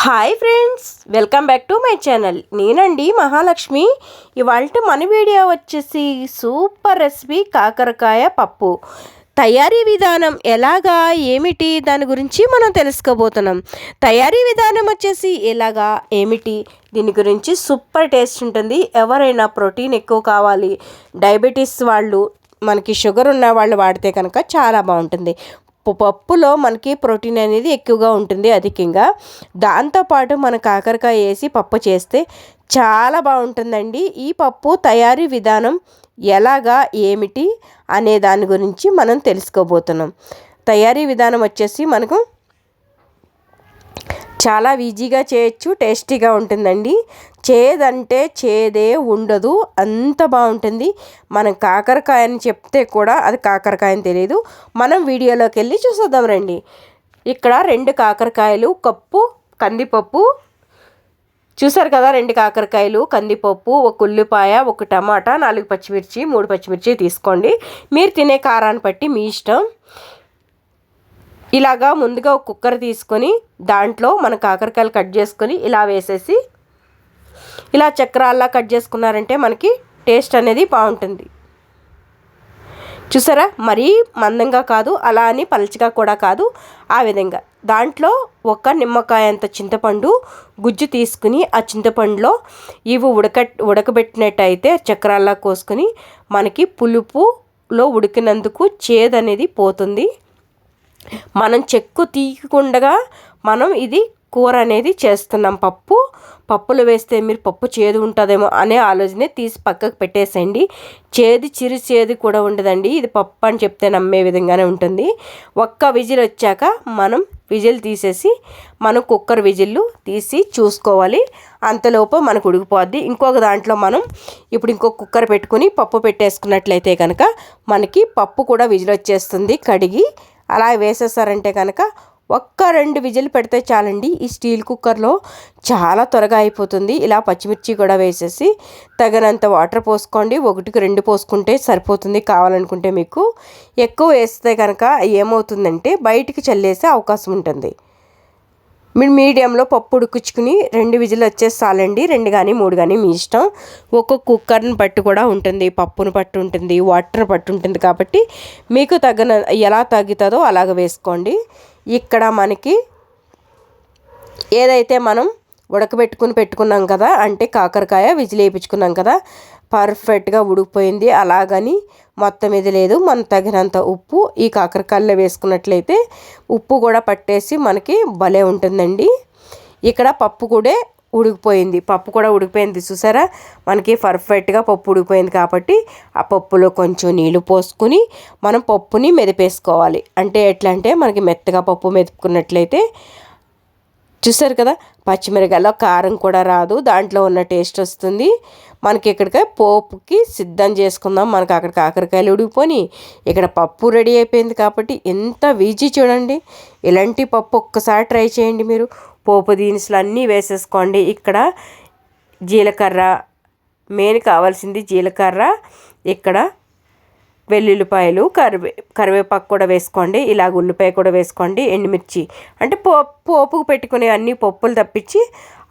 Hi friends welcome back to my channel. నేనండి మహాలక్ష్మి. ఇవాళ మన వీడియో వచ్చేసి సూపర్ రెసిపీ కాకరకాయ పప్పు. తయారీ విధానం ఎలాగా ఏమిటి దాని గురించి మనం తెలుసుకోబోతున్నాం. తయారీ విధానం వచ్చేసి ఎలాగా ఏమిటి దీని గురించి సూపర్ టేస్ట్ ఉంటుంది. ఎవరైనా ప్రోటీన్ ఎక్కువ కావాలి డయాబెటీస్ వాళ్ళు మనకి షుగర్ ఉన్న వాళ్ళు వాడితే కనుక చాలా బాగుంటుంది. పప్పులో మనకి ప్రోటీన్ అనేది ఎక్కువగా ఉంటుంది అధికంగా. దాంతోపాటు మన కాకరకాయ వేసి పప్పు చేస్తే చాలా బాగుంటుందండి. ఈ పప్పు తయారీ విధానం ఎలాగా ఏమిటి అనే దాని గురించి మనం తెలుసుకోబోతున్నాం. తయారీ విధానం వచ్చేసి మనకు చాలా ఈజీగా చేయొచ్చు టేస్టీగా ఉంటుందండి. చేదంటే చేదే ఉండదు. అంత బాగుంటుంది. మనం కాకరకాయ అని చెప్తే కూడా అది కాకరకాయ అని తెలియదు మనం వీడియోలోకి వెళ్ళి చూసేద్దాం రండి. ఇక్కడ రెండు కాకరకాయలు కప్పు కందిపప్పు. చూసారు కదా రెండు కాకరకాయలు కందిపప్పు ఒక ఉల్లిపాయ ఒక టమాటా నాలుగు పచ్చిమిర్చి మూడు పచ్చిమిర్చి తీసుకోండి. మీరు తినే కారాన్ని బట్టి మీ ఇష్టం. ఇలాగా ముందుగా ఒక కుక్కర్ తీసుకొని దాంట్లో మన కాకరకాయలు కట్ చేసుకొని ఇలా వేసేసి ఇలా చక్రాల్లా కట్ చేసుకున్నారంటే మనకి టేస్ట్ అనేది బాగుంటుంది. చూసారా? మరీ మందంగా కాదు అలా అని పలచగా కూడా కాదు. ఆ విధంగా దాంట్లో ఒక నిమ్మకాయ అంత చింతపండు గుజ్జు తీసుకుని ఆ చింతపండులో ఇవి ఉడక ఉడకబెట్టినట్టయితే చక్రాల్లా కోసుకుని మనకి పులుపులో ఉడికినందుకు చేదు అనేది పోతుంది. మనం చెక్కు తీయకుండా మనం ఇది కూర అనేది చేస్తున్నాం పప్పు. పప్పులు వేస్తే మీరు పప్పు చేదు ఉంటుందేమో అనే ఆలోచనే తీసి పక్కకు పెట్టేసేయండి. చేదు చిరు చేదు కూడా ఉండదండి. ఇది పప్పు అని చెప్తే నమ్మే విధంగానే ఉంటుంది. ఒక్క విజిల్ వచ్చాక మనం విజిల్ తీసేసి మనం కుక్కర్ విజిల్లు తీసి చూసుకోవాలి. అంతలోపు మనకు ఉడికిపోద్ది. ఇంకొక దాంట్లో మనం ఇప్పుడు ఇంకొక కుక్కర్ పెట్టుకుని పప్పు పెట్టేసుకున్నట్లయితే కనుక మనకి పప్పు కూడా విజిల్ వచ్చేస్తుంది. కడిగి అలా వేసేసారంటే కనుక ఒక్క రెండు విజిల్ పెడితే చాలండి ఈ స్టీల్ కుక్కర్లో చాలా త్వరగా అయిపోతుంది. ఇలా పచ్చిమిర్చి కూడా వేసేసి తగినంత వాటర్ పోసుకోండి. ఒకటికి రెండు పోసుకుంటే సరిపోతుంది కావాలనుకుంటే మీకు. ఎక్కువ వేస్తే కనుక ఏమవుతుందంటే బయటికి చల్లేసే అవకాశం ఉంటుంది. మీరు మీడియంలో పప్పు ఉడికించుకుని రెండు విజిల్ వచ్చేసి చాలండి. రెండు కానీ మూడు కానీ మీ ఇష్టం. ఒక్కొక్క కుక్కర్ని పట్టు కూడా ఉంటుంది. పప్పును పట్టు ఉంటుంది. వాటర్ పట్టు ఉంటుంది. కాబట్టి మీకు తగిన ఎలా తగ్గుతుందో అలాగ వేసుకోండి. ఇక్కడ మనకి ఏదైతే మనం ఉడకబెట్టుకుని పెట్టుకున్నాం కదా అంటే కాకరకాయ విజిల్ వేయించుకున్నాం కదా పర్ఫెక్ట్గా ఉడికిపోయింది. అలాగని మొత్తం ఇది లేదు మనం తగినంత ఉప్పు ఈ కాకరకాయలో వేసుకున్నట్లయితే ఉప్పు కూడా పట్టేసి మనకి భలే ఉంటుందండి. ఇక్కడ పప్పు కూడా ఉడికిపోయింది పప్పు కూడా ఉడికిపోయింది చూసారా? మనకి పర్ఫెక్ట్గా పప్పు ఉడికిపోయింది కాబట్టి ఆ పప్పులో కొంచెం నీళ్ళు పోసుకుని మనం పప్పుని మెదిపేసుకోవాలి. అంటే ఎట్లా అంటే మనకి మెత్తగా పప్పు మెదుపుకున్నట్లయితే చూసారు కదా పచ్చిమిరకాయలో కారం కూడా రాదు దాంట్లో ఉన్న టేస్ట్ వస్తుంది. మనకి ఇక్కడికి పోపుకి సిద్ధం చేసుకుందాం. మనకు అక్కడ కాకరకాయలు ఉడిగిపోని ఇక్కడ పప్పు రెడీ అయిపోయింది కాబట్టి ఎంత వీజీ చూడండి. ఇలాంటి పప్పు ఒక్కసారి ట్రై చేయండి మీరు. పోపు దినుసులు అన్నీ వేసేసుకోండి. ఇక్కడ జీలకర్ర మెయిన్ కావాల్సింది జీలకర్ర. ఇక్కడ వెల్లుల్లిపాయలు కరివే కరివేపాకు కూడా వేసుకోండి. ఇలాగ ఉల్లిపాయ కూడా వేసుకోండి. ఎండుమిర్చి అంటే పో పోపుకు పెట్టుకునే అన్ని పప్పులు తప్పించి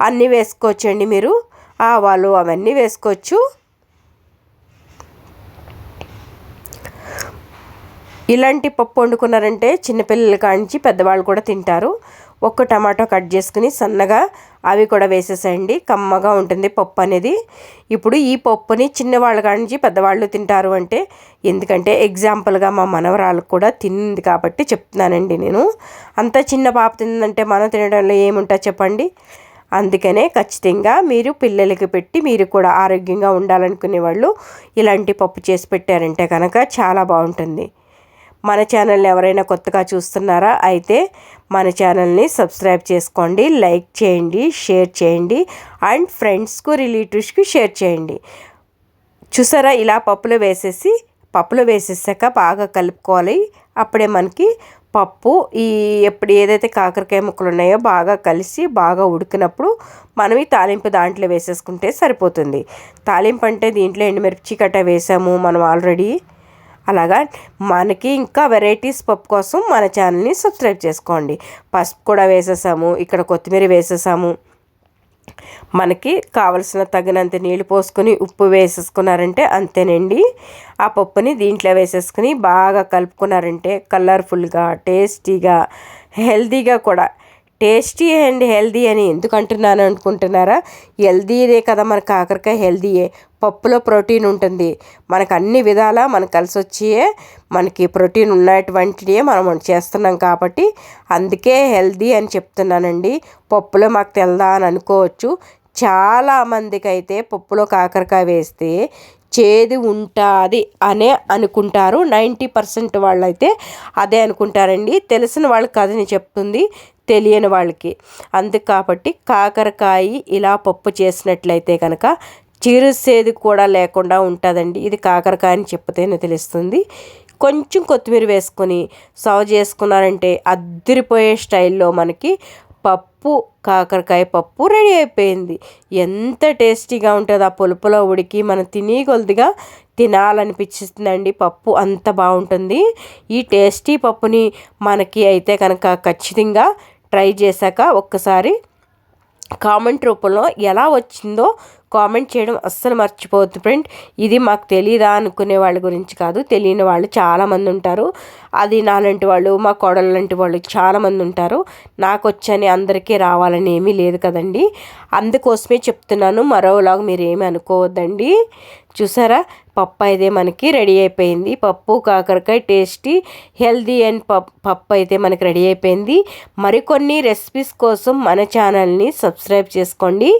అన్నీ వేసుకోవచ్చండి మీరు. ఆవాలు అవన్నీ వేసుకోవచ్చు. ఇలాంటి పప్పు వండుకున్నారంటే చిన్నపిల్లల కాంచి పెద్దవాళ్ళు కూడా తింటారు. ఒక్క టమాటో కట్ చేసుకుని సన్నగా అవి కూడా వేసేసేయండి. కమ్మగా ఉంటుంది పప్పు అనేది. ఇప్పుడు ఈ పప్పుని చిన్నవాళ్ళ కాంచి పెద్దవాళ్ళు తింటారు అంటే ఎందుకంటే ఎగ్జాంపుల్గా మా మనవరాలకు కూడా తింది కాబట్టి చెప్తున్నానండి నేను. అంత చిన్న పాప తిందంటే మనం తినడంలో ఏముంటా చెప్పండి? అందుకనే ఖచ్చితంగా మీరు పిల్లలకి పెట్టి మీరు కూడా ఆరోగ్యంగా ఉండాలనుకునే వాళ్ళు ఇలాంటి పప్పు చేసి పెట్టారంటే కనుక చాలా బాగుంటుంది. మన ఛానల్ని ఎవరైనా కొత్తగా చూస్తున్నారా అయితే మన ఛానల్ని సబ్స్క్రైబ్ చేసుకోండి లైక్ చేయండి షేర్ చేయండి అండ్ ఫ్రెండ్స్కు రిలేటివ్స్కి షేర్ చేయండి. చూసారా ఇలా పప్పులో వేసేసి పప్పులో వేసేసాక బాగా కలుపుకోవాలి. అప్పుడే మనకి పప్పు ఈ ఎప్పుడు ఏదైతే కాకరకాయ ముక్కలు ఉన్నాయో బాగా కలిసి బాగా ఉడికినప్పుడు మనం ఈ తాలింపు దాంట్లో వేసేసుకుంటే సరిపోతుంది. తాలింపు అంటే దీంట్లో ఎండుమిర్చి కట్ట వేసాము మనం ఆల్రెడీ అలాగా మనకి ఇంకా వెరైటీస్ పప్పు కోసం మన ఛానల్ని సబ్స్క్రైబ్ చేసుకోండి. పసుపు కూడా వేసేసాము ఇక్కడ కొత్తిమీర వేసేసాము. మనకి కావలసిన తగినంత నీళ్ళు పోసుకొని ఉప్పు వేసేసుకున్నారంటే అంతేనండి. ఆ పప్పుని దీంట్లో వేసేసుకుని బాగా కలుపుకున్నారంటే కలర్ఫుల్గా టేస్టీగా హెల్తీగా కూడా టేస్టీ అండ్ హెల్దీ అని ఎందుకు అంటున్నాను అనుకుంటున్నారా హెల్దీదే కదా మన కాకరకాయ హెల్దీయే పప్పులో ప్రోటీన్ ఉంటుంది. మనకు అన్ని విధాలా మనకు కలిసి వచ్చే మనకి ప్రోటీన్ ఉన్నటువంటివే మనం చేస్తున్నాం కాబట్టి అందుకే హెల్దీ అని చెప్తున్నానండి. పప్పులో మాకు తెల్దా అని అనుకోవచ్చు. చాలామందికి అయితే పప్పులో కాకరకాయ వేస్తే చేదు ఉంటుంది అనే అనుకుంటారు. నైంటీ పర్సెంట్ వాళ్ళైతే అదే అనుకుంటారండి. తెలిసిన వాళ్ళకి కథని చెప్తుంది. తెలియని వాళ్ళకి. అందుకు కాబట్టి కాకరకాయ ఇలా పప్పు చేసినట్లయితే కనుక చిరుసేది కూడా లేకుండా ఉంటుందండి. ఇది కాకరకాయ అని చెప్తేనే తెలుస్తుంది. కొంచెం కొత్తిమీర వేసుకొని సర్వ్ చేసుకున్నారంటే అద్దరిపోయే స్టైల్లో మనకి పప్పు కాకరకాయ పప్పు రెడీ అయిపోయింది. ఎంత టేస్టీగా ఉంటుంది ఆ పులుపులో ఉడికి. మనం తిని కొద్దిగా తినాలనిపించిందండి పప్పు అంత బాగుంటుంది. ఈ టేస్టీ పప్పుని మనకి అయితే కనుక ఖచ్చితంగా ట్రై చేశాక ఒక్కసారి కామెంట్ రూపంలో ఎలా వచ్చిందో కామెంట్ చేయడం అస్సలు మర్చిపోవద్దు ఫ్రెండ్. ఇది మాకు తెలియదా అనుకునే వాళ్ళ గురించి కాదు. తెలియని వాళ్ళు చాలామంది ఉంటారు. అది నాలాంటి వాళ్ళు మా కోడలు లాంటి వాళ్ళు చాలామంది ఉంటారు. నాకు వచ్చని అందరికీ రావాలని ఏమీ లేదు కదండి. అందుకోసమే చెప్తున్నాను మరోలాగా మీరు ఏమి అనుకోవద్దండి. చూసారా? పప్పు అయితే మనకి రెడీ అయిపోయింది. పప్పు కాకరకాయ టేస్టీ హెల్దీ అండ్ పప్పు అయితే మనకి రెడీ అయిపోయింది. మరికొన్ని రెసిపీస్ కోసం మన ఛానల్ని సబ్స్క్రైబ్ చేసుకోండి.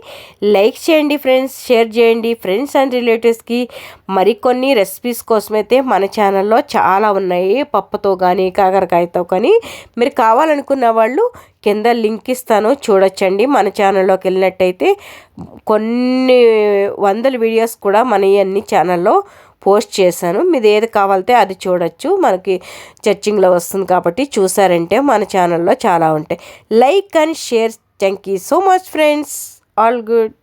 లైక్ చేయండి ఫ్రెండ్స్ షేర్ చేయండి. ఫ్రెండ్స్ అండ్ రిలేటివ్స్కి మరికొన్ని రెసిపీస్ కోసమైతే మన ఛానల్లో చాలా ఉన్నాయి. పప్పుతో కానీ కాకరకాయతో కానీ. మీరు కావాలనుకున్న వాళ్ళు కింద లింక్ ఇస్తాను చూడొచ్చండి. మన ఛానల్లోకి వెళ్ళినట్టయితే కొన్ని వందల వీడియోస్ కూడా మన అన్ని ఛానల్లో పోస్ట్ చేశాను. మీది ఏది కావాలితే అది చూడొచ్చు. మనకి చర్చింగ్లో వస్తుంది కాబట్టి చూసారంటే మన ఛానల్లో చాలా ఉంటాయి. Like and share. Thank you so much friends. All good.